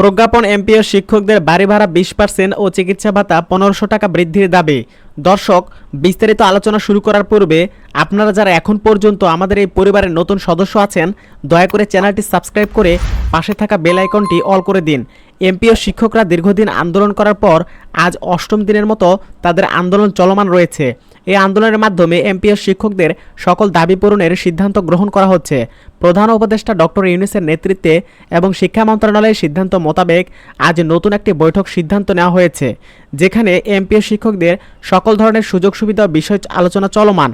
প্রজ্ঞাপন এমপিও শিক্ষকদের বাড়ি ভাড়া বিশ পার্সেন্ট ও চিকিৎসা ভাতা পনেরোশো টাকা বৃদ্ধির দাবি। দর্শক, বিস্তারিত আলোচনা শুরু করার পূর্বে আপনারা যারা এখন পর্যন্ত আমাদের এই পরিবারের নতুন সদস্য আছেন, দয়া করে চ্যানেলটি সাবস্ক্রাইব করে পাশে থাকা বেল আইকনটি অল করে দিন। এমপিও শিক্ষকরা দীর্ঘদিন আন্দোলন করার পর আজ অষ্টম দিনের মতো তাদের আন্দোলন চলমান রয়েছে। এই আন্দোলনের মাধ্যমে এমপিও শিক্ষকদের সকল দাবি পূরণের সিদ্ধান্ত গ্রহণ করা হচ্ছে। প্রধান উপদেষ্টা ডক্টর ইউনিসের নেতৃত্বে এবং শিক্ষা মন্ত্রণালয়ের সিদ্ধান্ত মোতাবেক আজ নতুন একটি বৈঠক সিদ্ধান্ত নেওয়া হয়েছে, যেখানে এমপিও শিক্ষকদের সকল ধরনের সুযোগ সুবিধা বিষয় আলোচনা চলমান।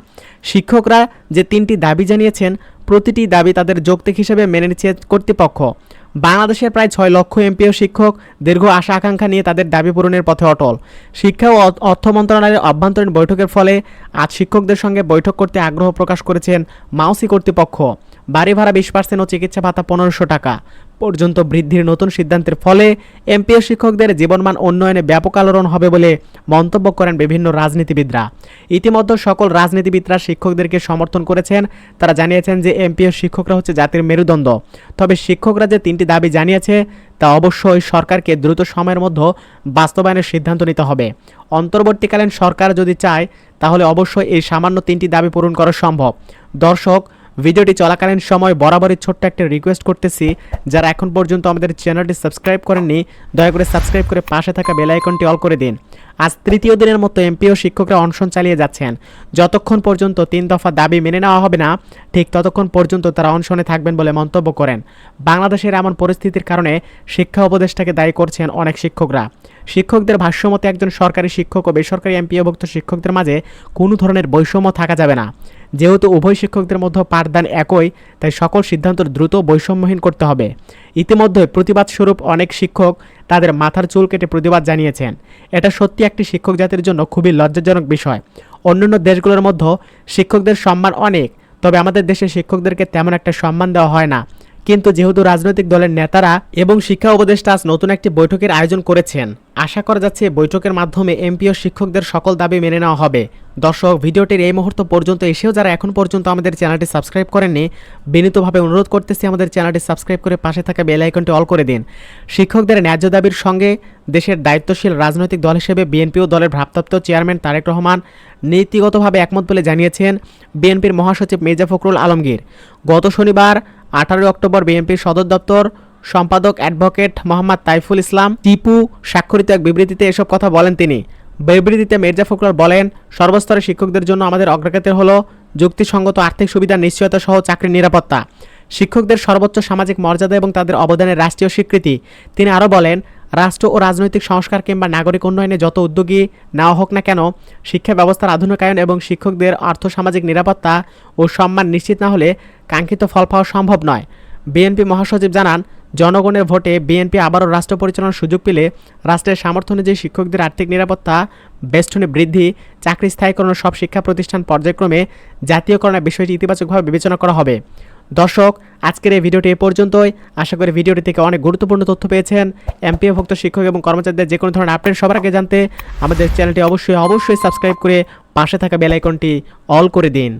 শিক্ষকরা যে তিনটি দাবি জানিয়েছেন, প্রতিটি দাবি তাদের যৌক্তিক হিসেবে মেনে নিচ্ছে কর্তৃপক্ষ। বাংলাদেশের প্রায় ছয় লক্ষ এমপিও শিক্ষক দীর্ঘ আশা আকাঙ্ক্ষা নিয়ে তাদের দাবি পূরণের পথে অটল। শিক্ষা ও অর্থ মন্ত্রণালয়ের অভ্যন্তরীণ বৈঠকের ফলে আজ শিক্ষকদের সঙ্গে বৈঠক করতে আগ্রহ প্রকাশ করেছেন মাউসি কর্তৃপক্ষ। বাড়ি ভাড়া বিশ পার্সেন্ট ও চিকিৎসা ভাতা পনেরোশো টাকা। পর্যন্ত বৃদ্ধির নতুন সিদ্ধান্তের ফলে এমপিও শিক্ষকদের জীবনমান উন্নয়নে ব্যাপক আলোড়ন হবে বলে মন্তব্য করেন বিভিন্ন রাজনীতিবিদরা। ইতিমধ্যে সকল রাজনীতিবিদরা শিক্ষকদেরকে সমর্থন করেছেন। তারা জানিয়েছেন যে এমপিও শিক্ষকরা হচ্ছে জাতির মেরুদণ্ড। তবে শিক্ষকরা যে তিনটি দাবি জানিয়েছে, তা অবশ্যই সরকারকে দ্রুত সময়ের মধ্যে বাস্তবায়নের সিদ্ধান্ত নিতে হবে। অন্তর্বর্তীকালীন সরকার যদি চায়, তাহলে অবশ্যই এই সামান্য তিনটি দাবি পূরণ করা সম্ভব। দর্শক ভিডিওটি চলাকালীন সময় বরাবরই ছোট্ট একটা রিকোয়েস্ট করতেছি। যারা এখন পর্যন্ত আমাদের চ্যানেলটি সাবস্ক্রাইব করেননি, দয়া করে সাবস্ক্রাইব করে পাশে থাকা বেল আইকনটি অল করে দিন। আজ তৃতীয় দিনের মতো এমপিও শিক্ষকরা অনশন চালিয়ে যাচ্ছেন। যতক্ষণ পর্যন্ত তিন দফা দাবি মেনে নেওয়া হবে না, ঠিক ততক্ষণ পর্যন্ত তারা অনশনে থাকবেন বলে মন্তব্য করেন। বাংলাদেশের এমন পরিস্থিতির কারণে শিক্ষা উপদেষ্টাকে দায়ী করছেন অনেক শিক্ষকরা। শিক্ষকদের ভাষ্যমতে একজন সরকারি শিক্ষক ও বেসরকারি এমপিওভুক্ত শিক্ষকদের মাঝে কোনো ধরনের বৈষম্য থাকা যাবে না। যেহেতু উভয় শিক্ষকদের মধ্যে পাঠদান একই, তাই সকল সিদ্ধান্ত দ্রুত বৈষম্যহীন করতে হবে। ইতিমধ্যে প্রতিবাদ স্বরূপ অনেক শিক্ষক তাদের মাথার চুল কেটে প্রতিবাদ জানিয়েছেন। এটা সত্যি একটি শিক্ষক জাতির জন্য খুবই লজ্জাজনক বিষয়। অন্যান্য দেশগুলোর মধ্যে শিক্ষকদের সম্মান অনেক, তবে আমাদের দেশে শিক্ষকদেরকে তেমন একটা সম্মান দেওয়া হয় না। কিন্তু যেহেতু রাজনৈতিক দলের নেতারা এবং শিক্ষা উপদেষ্টা আজ নতুন একটি বৈঠকের আয়োজন করেছেন, আশা করা যাচ্ছে বৈঠকের মাধ্যমে এমপিও শিক্ষকদের সকল দাবি মেনে নেওয়া হবে। দর্শক, ভিডিওটির এই মুহূর্ত পর্যন্ত এসেও যারা এখন পর্যন্ত আমাদের চ্যানেলটি সাবস্ক্রাইব করেননি, বিনীতভাবে অনুরোধ করতেছি আমাদের চ্যানেলটি সাবস্ক্রাইব করে পাশে থাকা বেল আইকনটি অল করে দিন। শিক্ষকদের ন্যায্য দাবির সঙ্গে দেশের দায়িত্বশীল রাজনৈতিক দল হিসেবে বিএনপিও দলের ভারপ্রাপ্ত চেয়ারম্যান তারেক রহমান নীতিগতভাবে একমত বলে জানিয়েছেন বিএনপির মহাসচিব মির্জা ফখরুল আলমগীর। গত শনিবার আঠারোই অক্টোবর বিএনপির সদর দপ্তর সম্পাদক অ্যাডভোকেট মোহাম্মদ তাইফুল ইসলাম টিপু স্বাক্ষরিত এক বিবৃতিতে এসব কথা বলেন তিনি। বিবৃতিতে মির্জা ফখরুল বলেন সর্বস্তরে শিক্ষকদের জন্য আমাদের অগ্রগতি হল যুক্তিসঙ্গত আর্থিক সুবিধা, নিশ্চয়তা সহ চাকরির নিরাপত্তা। শিক্ষকদের সর্বোচ্চ সামাজিক মর্যাদা এবং তাদের অবদানের রাষ্ট্রীয় স্বীকৃতি। তিনি আরও বলেন রাষ্ট্র ও রাজনৈতিক সংস্কার কিংবা নাগরিক উন্নয়নে যত উদ্যোগী নেওয়া হোক না কেন, শিক্ষা ব্যবস্থার আধুনিকায়ন এবং শিক্ষকদের আর্থসামাজিক নিরাপত্তা ও সম্মান নিশ্চিত না হলে কাঙ্ক্ষিত ফল পাওয়া সম্ভব নয়। বিএনপি মহাসচিব জানান, জনগণের ভোটে বিএনপি আবারও রাষ্ট্র পরিচালনার সুযোগ পেলে রাষ্ট্রের সামর্থ্য অনুযায়ী শিক্ষকদের আর্থিক নিরাপত্তা, বেষ্টনী বৃদ্ধি, চাকরি স্থায়ীকরণ সব শিক্ষা প্রতিষ্ঠান পর্যায়ক্রমে জাতীয়করণের বিষয়টি ইতিবাচকভাবে বিবেচনা করা হবে। দর্শক, আজকের এই ভিডিওটি এ পর্যন্তই। আশা করি ভিডিওটি থেকে অনেক গুরুত্বপূর্ণ তথ্য পেয়েছেন। এমপিএভুক্ত শিক্ষক এবং কর্মচারীদের যে কোনো ধরনের আপডেট সবার আগে জানতে আমাদের চ্যানেলটি অবশ্যই অবশ্যই সাবস্ক্রাইব করে পাশে থাকা বেলাইকনটি অল করে দিন।